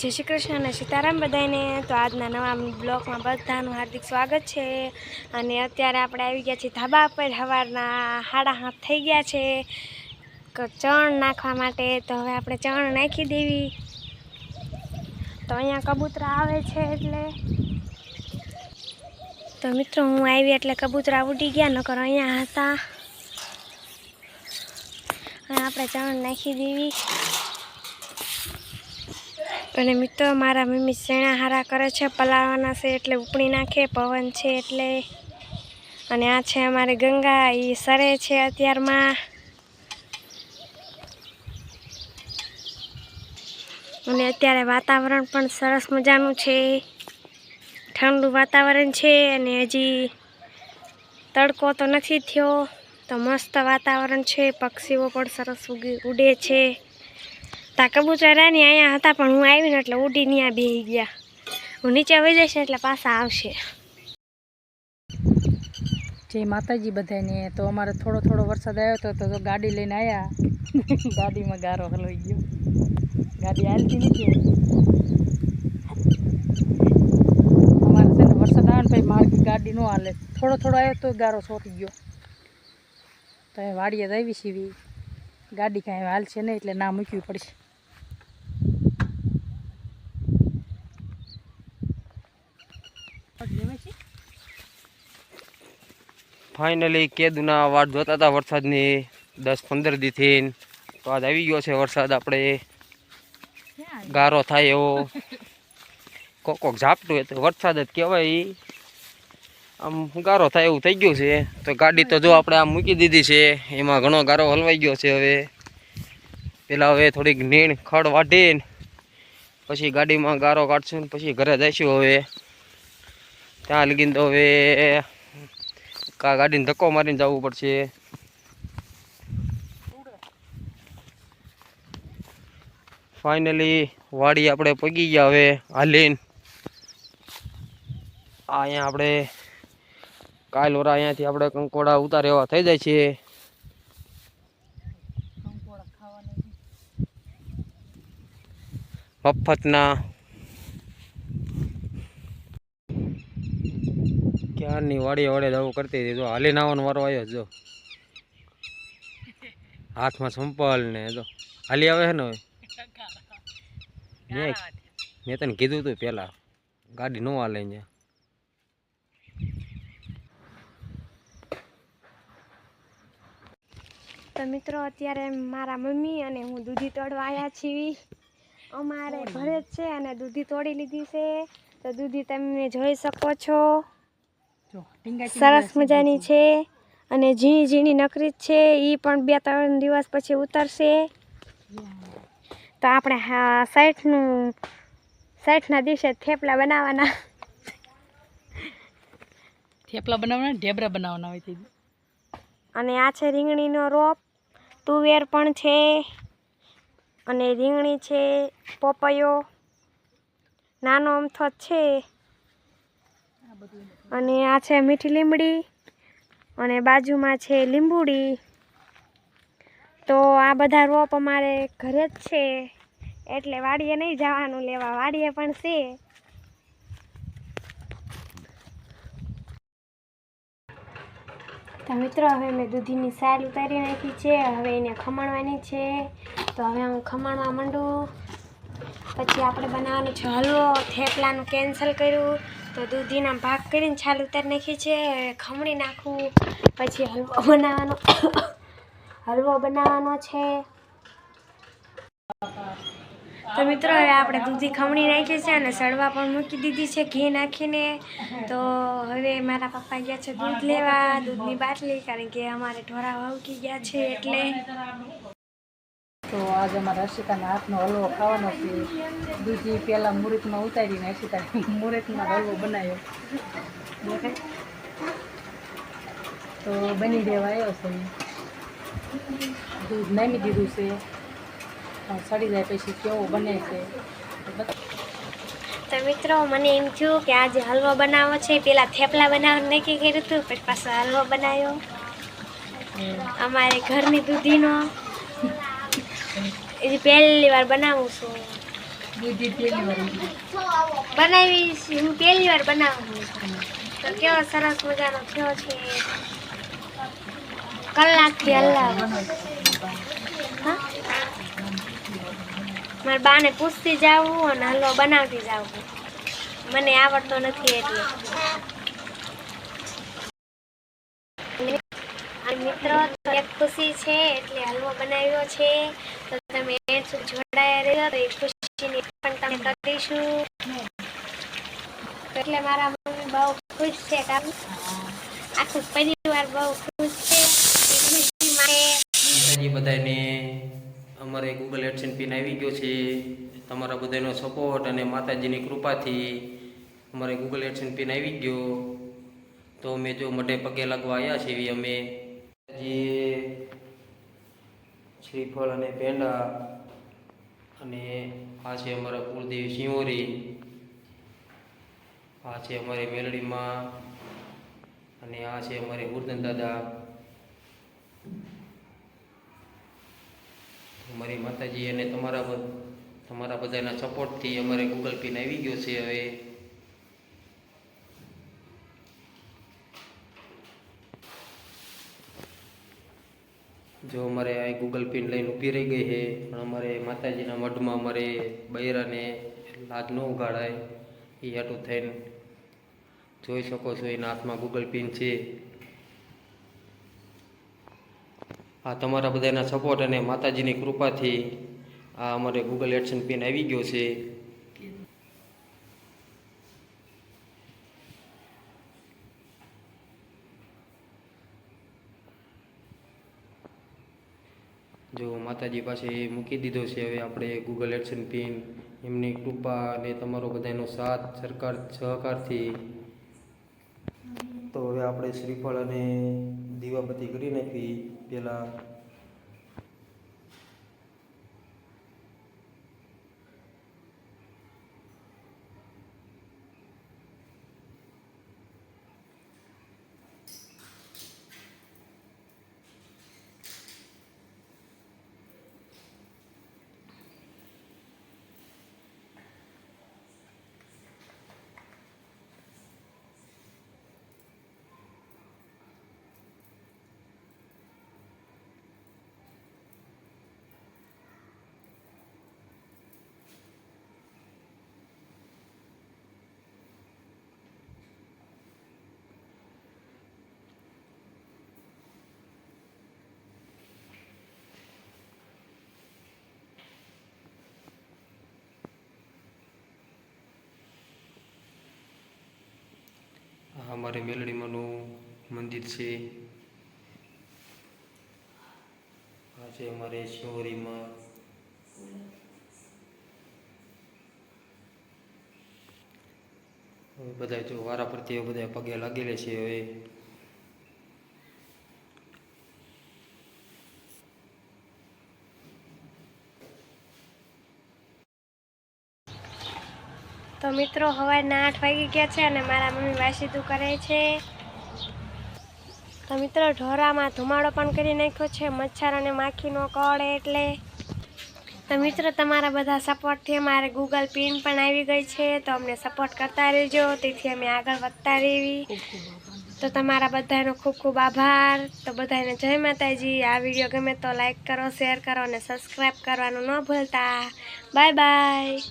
જય શ્રી કૃષ્ણ અને સીતારામ બધાને તો આજના નવા બ્લોકમાં બધાનું હાર્દિક સ્વાગત છે. અને અત્યારે આપણે આવી ગયા છીએ ધાબા પર. સવારના હાડા હાથ થઈ ગયા છે. ચણ નાખવા માટે. તો હવે આપણે ચણ નાખી દેવી. તો અહીંયા કબૂતરા આવે છે એટલે. તો મિત્રો, હું આવી એટલે કબૂતરા ઉડી ગયા, નકર અહીંયા હતા. આપણે ચણ નાખી દેવી. અને મિત્રો, મારા મમ્મી શેણા હારા કરે છે પલાળવાના છે એટલે ઉપડી નાખે, પવન છે એટલે. અને આ છે અમારે ગંગા, એ સરે છે અત્યારમાં. અને અત્યારે વાતાવરણ પણ સરસ મજાનું છે. ઠંડુ વાતાવરણ છે અને હજી તડકો તો નથી થયો, તો મસ્ત વાતાવરણ છે, પક્ષીઓ પણ સરસ ઉડે છે. તા કબૂતરા ની અહીંયા હતા, પણ હું આવીને એટલે ઉડી ત્યાં બેહી ગયા. હું નીચે આવી જઈશ એટલે પાછા આવશે. જય માતાજી બધાને, તો અમારે થોડો થોડો વરસાદ આવ્યો હતો તો ગાડી લઈને આવ્યા ગાડીમાં ગારો હલોઈ ગયો. ગાડી હાલતી નથી અમારે છે ને વરસાદ આવે ને પછી માર્ગ ગાડી ન હાલે. થોડો થોડો આવ્યો તો ગારો છોટી ગયો. તો એ વાડીએ જ આવી સીવી ગાડી કાંઈ હાલશે નહીં એટલે ના મૂકવી પડશે. ફાઇનલી કેદુના વાટ જોતા હતા વરસાદની દસ પંદર દીથી. તો આજ આવી ગયો છે વરસાદ આપણે. ગારો થાય એવો. કોક કોક ઝાપટું હોય તો વરસાદ જ કહેવાય. આમ ગારો થાય એવું થઈ ગયું છે. તો ગાડી તો જો આપણે આમ મૂકી દીધી છે. એમાં ઘણો ગારો હલવાઈ ગયો છે હવે. પેલા હવે થોડીક નીણ, ખડ વાઢીને પછી ગાડીમાં ગારો કાઢશું પછી ઘરે જઈશું હવે. ત્યાં લગીને તો હવે કા ગાડીને ધક્કો મારીને જવું પડશે. ફાઇનલી વાડી આપણે પગી ગયા હવે હાલીન. આ અહીંયા આપણે કાલ વરા અહીંયાથી આપણે કંકોડા ઉતારે એવા થઈ જાય છે. મફતના ક્યારની વાડીએ વાડે જવું કરતી હતી. જો હાલી નાવાનો વારો આવ્યો જો. હાથમાં સંપલ ને જો. હાલી આવે છે ને હવે? મેં તને કીધું હતું પેલા ગાડી ન હાલે ત્યાં તો મિત્રો અત્યારે મારા મમ્મી અને હું દૂધી તોડવા આવ્યા છીએ. અમારે ઘરે જ છે અને દૂધી તોડી લીધી છે. તો દૂધી તમે જોઈ શકો છો. સરસ મજાની છે અને ઝીણી ઝીણી નકરી જ છે એ પણ બે ત્રણ દિવસ પછી ઉતરશે. તો આપણે હા સાઠનું સાઠના દિવસે થેપલા બનાવવાના. થેપલા બનાવવાના ઢેબરા બનાવવાના હોય અને આ છે રીંગણીનો રોપ તુવેર પણ છે અને રીંગણી છે પપૈયો નાનો અમથો જ છે. અને આ છે મીઠી લીમડી અને બાજુમાં છે લીંબુડી. તો આ બધા રોપ અમારે ઘરે જ છે. એટલે વાડીએ નહીં જવાનું, લેવા વાડીએ પણ છે. તો મિત્રો, હવે મેં દૂધીની સાલ ઉતારી નાખી છે. હવે એને ખમણવાની છે. તો હવે હું ખમણવા માંડું. પછી આપણે બનાવવાનું છે હલવો, થેપલાનું કેન્સલ કર્યું. તો દૂધીના ભાગ કરીને છાલ ઉતારી નાખી છે, ખમણી નાખવું પછી હલવો બનાવવાનો હલવો બનાવવાનો છે. તો મિત્રો, હવે આપણે દૂધી ખમણી નાખી છે અને સડવા પણ મૂકી દીધી છે ઘી નાખીને. તો હવે મારા પપ્પા ગયા છે દૂધ લેવા, દૂધની બાટલી, કારણ કે અમારે ઢોરા વાવકી ગયા છે એટલે તો આજે અમારા હર્ષિતાના હાથનો હલવો ખાવાનો છે. દૂધી પહેલાં મુહૂર્તમાં ઉતારીને હર્ષિતા મુહૂર્તમાં હલવો બનાવ્યો? તો બની દેવા આવ્યો છે. દૂધ નામી દીધું છે. સડી જાય પછી કેવો બને છે. તો મિત્રો મને એમ થયું કે આજે હલવો બનાવવો છે. પેલા થેપલા બનાવવાનું નક્કી કર્યું હતું પછી પાછો હલવો બનાવ્યો. અમારે ઘરની દૂધીનો એ પહેલી વાર બનાવું છું. બુદ્ધિ બનાવી છે. હું પહેલી વાર બનાવું છું. તો કેવો સરસ મજાનો થયો છે. કલાકથી હલાવો મારા બાને પૂછતી જાવું અને હલવો બનાવતી જાવું મને આવડતો નથી એટલે. મિત્રો એક ખુશી છે એટલે હલવો બનાવ્યો છે. જ જોડાયા રહ્યો તો એ ખુશીની પણ તમે કરીશું એટલે મારા મમ્મી બહુ ખુશ છે કામ આખું પરિવાર બહુ ખુશ છે. માતાજી બધાને અમારે ગૂગલ એડસન પિન આવી ગયો છે. તમારા બધાનો સપોર્ટ અને માતાજીની કૃપાથી અમારે ગૂગલ એડસન પિન આવી ગયો. તો અમે જો મઢે પગે લાગવા આવ્યા છીએ અમે. જે શ્રીફળ અને પેંડા અને આ છે અમારા કુળદેવી સિંહોરી. આ છે અમારી મેલડીમાં અને આ છે અમારે ગુરદન દાદા. અમારી માતાજી અને તમારા તમારા બધાના સપોર્ટથી અમારે ગૂગલ પિન આવી ગયો છે હવે. જો અમારે આ ગૂગલ પિન લઈને ઊભી રહી ગઈ છે, પણ અમારે માતાજીના મઢમાં અમારે બૈરાને લાજ ન ઉગાડાય એ હાટું થઈને જોઈ શકો છો, એના હાથમાં ગૂગલ પિન છે. આ તમારા બધાના સપોર્ટ અને માતાજીની કૃપાથી આ અમારે ગૂગલ એડસન પિન આવી ગયો છે. જો માતાજી પાસે મૂકી દીધો છે, હવે આપણે ગૂગલ એડસન પિન એમની કૃપા અને તમારો બધાનો સાથ સરકાર સહકારથી. તો હવે આપણે શ્રીફળ અને દીવાબત્તી કરી નાખી. પહેલાં આ અમારે મેલડીમાંનું મંદિર છે. આ છે અમારે શિવરીમાં બધા જો વારા પ્રત્યે બધા પગે લાગેલા છે હવે. તો મિત્રો સવારના આઠ વાગી ગયા છે અને મારા મમ્મી વાસીદું કરે છે. તો મિત્રો, ઢોરામાં ધુમાડો પણ કરી નાખ્યો છે. મચ્છર અને માખીનો કળ એટલે. તો મિત્રો, તમારા બધા સપોર્ટથી અમારે ગૂગલ પિન પણ આવી ગઈ છે. તો અમને સપોર્ટ કરતા રહેજો. તેથી અમે આગળ વધતા રહેવી તો તમારા બધાનો ખૂબ ખૂબ આભાર. તો બધાને જય માતાજી. આ વીડિયો ગમે તો લાઈક કરો શેર કરો અને સબસ્ક્રાઈબ કરવાનું ન ભૂલતા. Bye bye